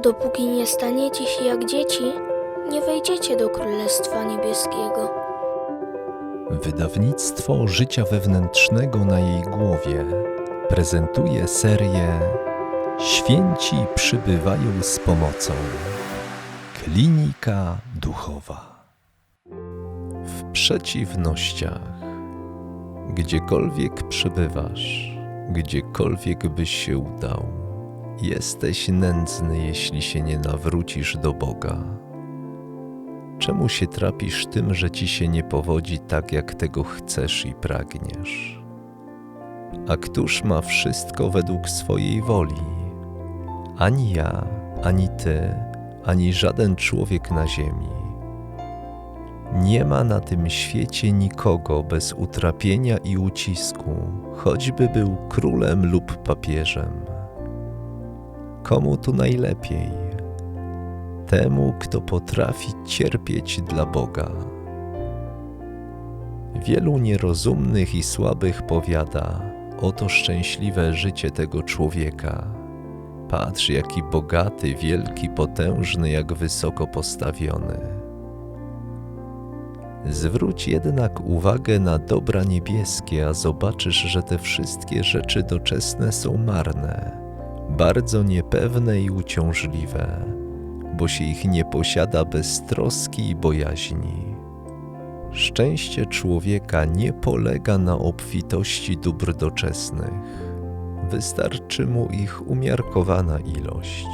Dopóki nie staniecie się jak dzieci, nie wejdziecie do Królestwa Niebieskiego. Wydawnictwo życia wewnętrznego na jej głowie prezentuje serię Święci przybywają z pomocą. Klinika duchowa. W przeciwnościach. Gdziekolwiek przybywasz, gdziekolwiek byś się udał, jesteś nędzny, jeśli się nie nawrócisz do Boga. Czemu się trapisz tym, że ci się nie powodzi tak, jak tego chcesz i pragniesz? A któż ma wszystko według swojej woli? Ani ja, ani ty, ani żaden człowiek na ziemi. Nie ma na tym świecie nikogo bez utrapienia i ucisku, choćby był królem lub papieżem. Komu tu najlepiej? temu, kto potrafi cierpieć dla Boga. Wielu nierozumnych i słabych powiada: Oto szczęśliwe życie tego człowieka. Patrz, jaki bogaty, wielki, potężny, jak wysoko postawiony. Zwróć jednak uwagę na dobra niebieskie, a zobaczysz, że te wszystkie rzeczy doczesne są marne, bardzo niepewne i uciążliwe bo się ich nie posiada bez troski i bojaźni. Szczęście człowieka nie polega na obfitości dóbr doczesnych. Wystarczy mu ich umiarkowana ilość.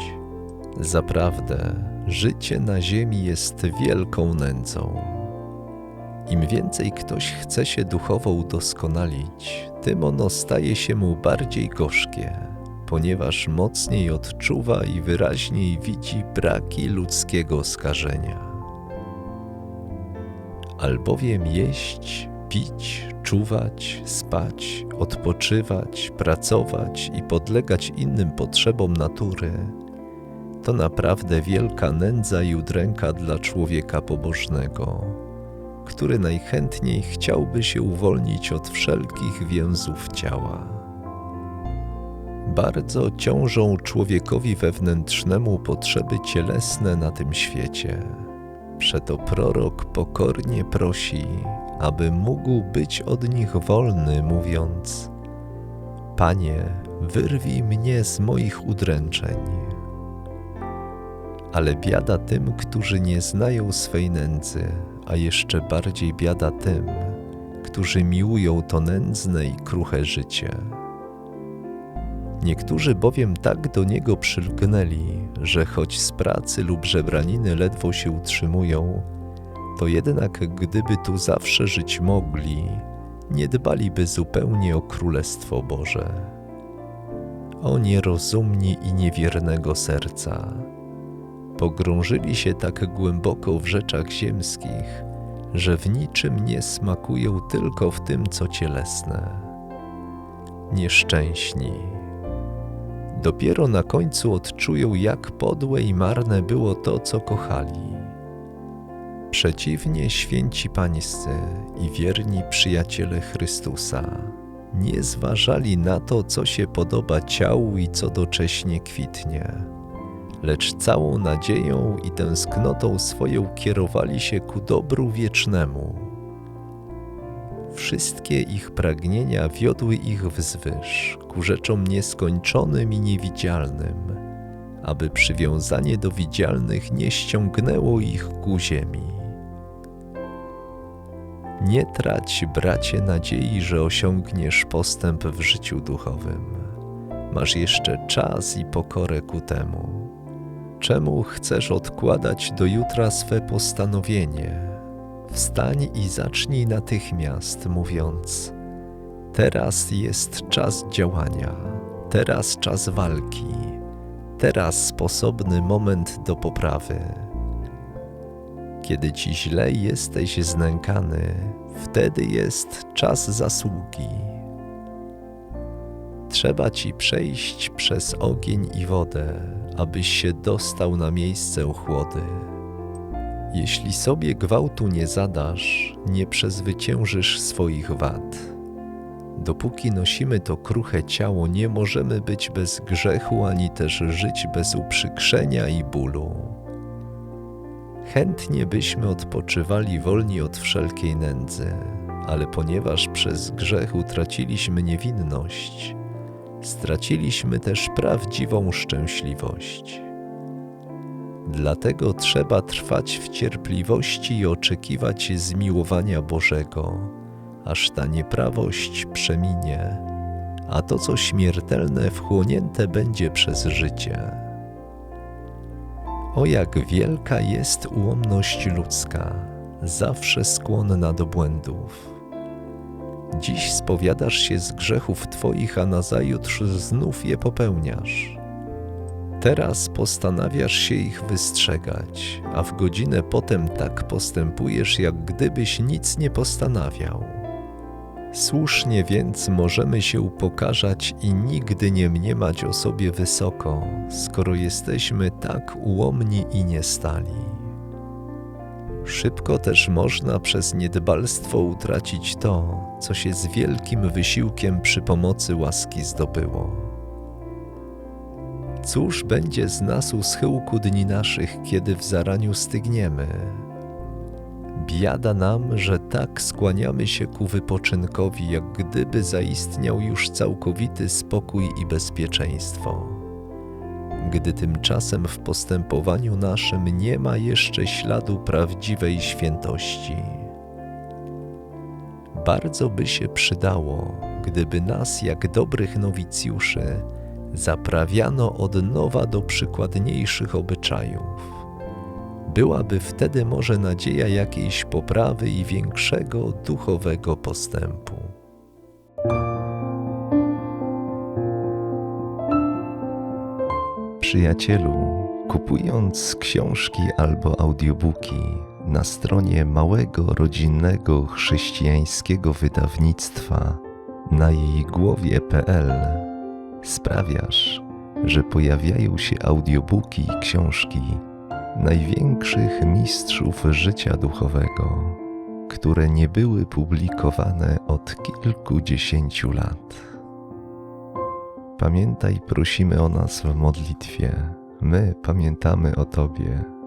Zaprawdę, życie na ziemi jest wielką nędzą. Im więcej ktoś chce się duchowo udoskonalić, tym ono staje się mu bardziej gorzkie ponieważ mocniej odczuwa i wyraźniej widzi braki ludzkiego skażenia. Albowiem jeść, pić, czuwać, spać, odpoczywać, pracować i podlegać innym potrzebom natury to naprawdę wielka nędza i udręka dla człowieka pobożnego, który najchętniej chciałby się uwolnić od wszelkich więzów ciała bardzo ciążą człowiekowi wewnętrznemu potrzeby cielesne na tym świecie. Przeto prorok pokornie prosi, aby mógł być od nich wolny, mówiąc: Panie, wyrwij mnie z moich udręczeń. Ale biada tym, którzy nie znają swej nędzy, a jeszcze bardziej biada tym, którzy miłują to nędzne i kruche życie. Niektórzy bowiem tak do niego przylgnęli, że choć z pracy lub żebraniny ledwo się utrzymują, to jednak gdyby tu zawsze żyć mogli, nie dbaliby zupełnie o Królestwo Boże. O nierozumni i niewiernego serca, pogrążyli się tak głęboko w rzeczach ziemskich, że w niczym nie smakują tylko w tym, co cielesne. Nieszczęśni Dopiero na końcu odczują, jak podłe i marne było to, co kochali. Przeciwnie, święci pańscy i wierni przyjaciele Chrystusa nie zważali na to, co się podoba ciału i co docześnie kwitnie, lecz całą nadzieją i tęsknotą swoją kierowali się ku dobru wiecznemu Wszystkie ich pragnienia wiodły ich wzwyż, ku rzeczom nieskończonym i niewidzialnym, aby przywiązanie do widzialnych nie ściągnęło ich ku ziemi. Nie trać, bracie, nadziei, że osiągniesz postęp w życiu duchowym. Masz jeszcze czas i pokorę ku temu. Czemu chcesz odkładać do jutra swe postanowienie? Wstań i zacznij natychmiast, mówiąc: Teraz jest czas działania, teraz czas walki, teraz sposobny moment do poprawy. Kiedy ci źle jesteś znękany, wtedy jest czas zasługi. Trzeba ci przejść przez ogień i wodę, abyś się dostał na miejsce ochłody. Jeśli sobie gwałtu nie zadasz, nie przezwyciężysz swoich wad. Dopóki nosimy to kruche ciało, nie możemy być bez grzechu ani też żyć bez uprzykrzenia i bólu. Chętnie byśmy odpoczywali wolni od wszelkiej nędzy, ale ponieważ przez grzech utraciliśmy niewinność, straciliśmy też prawdziwą szczęśliwość. Dlatego trzeba trwać w cierpliwości i oczekiwać zmiłowania Bożego, aż ta nieprawość przeminie, a to, co śmiertelne, wchłonięte będzie przez życie. O jak wielka jest ułomność ludzka, zawsze skłonna do błędów. Dziś spowiadasz się z grzechów Twoich, a nazajutrz znów je popełniasz. Teraz postanawiasz się ich wystrzegać, a w godzinę potem tak postępujesz, jak gdybyś nic nie postanawiał. Słusznie więc możemy się upokarzać i nigdy nie mniemać o sobie wysoko, skoro jesteśmy tak ułomni i niestali. Szybko też można przez niedbalstwo utracić to, co się z wielkim wysiłkiem przy pomocy łaski zdobyło. Cóż będzie z nas u schyłku dni naszych, kiedy w zaraniu stygniemy? Biada nam, że tak skłaniamy się ku wypoczynkowi, jak gdyby zaistniał już całkowity spokój i bezpieczeństwo. Gdy tymczasem w postępowaniu naszym nie ma jeszcze śladu prawdziwej świętości. Bardzo by się przydało, gdyby nas, jak dobrych nowicjuszy, zaprawiano od nowa do przykładniejszych obyczajów. Byłaby wtedy może nadzieja jakiejś poprawy i większego duchowego postępu. Przyjacielu, kupując książki albo audiobooki na stronie małego rodzinnego chrześcijańskiego wydawnictwa na jej głowie.pl sprawiasz, że pojawiają się audiobooki i książki największych mistrzów życia duchowego, które nie były publikowane od kilkudziesięciu lat. Pamiętaj, prosimy o nas w modlitwie. My pamiętamy o Tobie.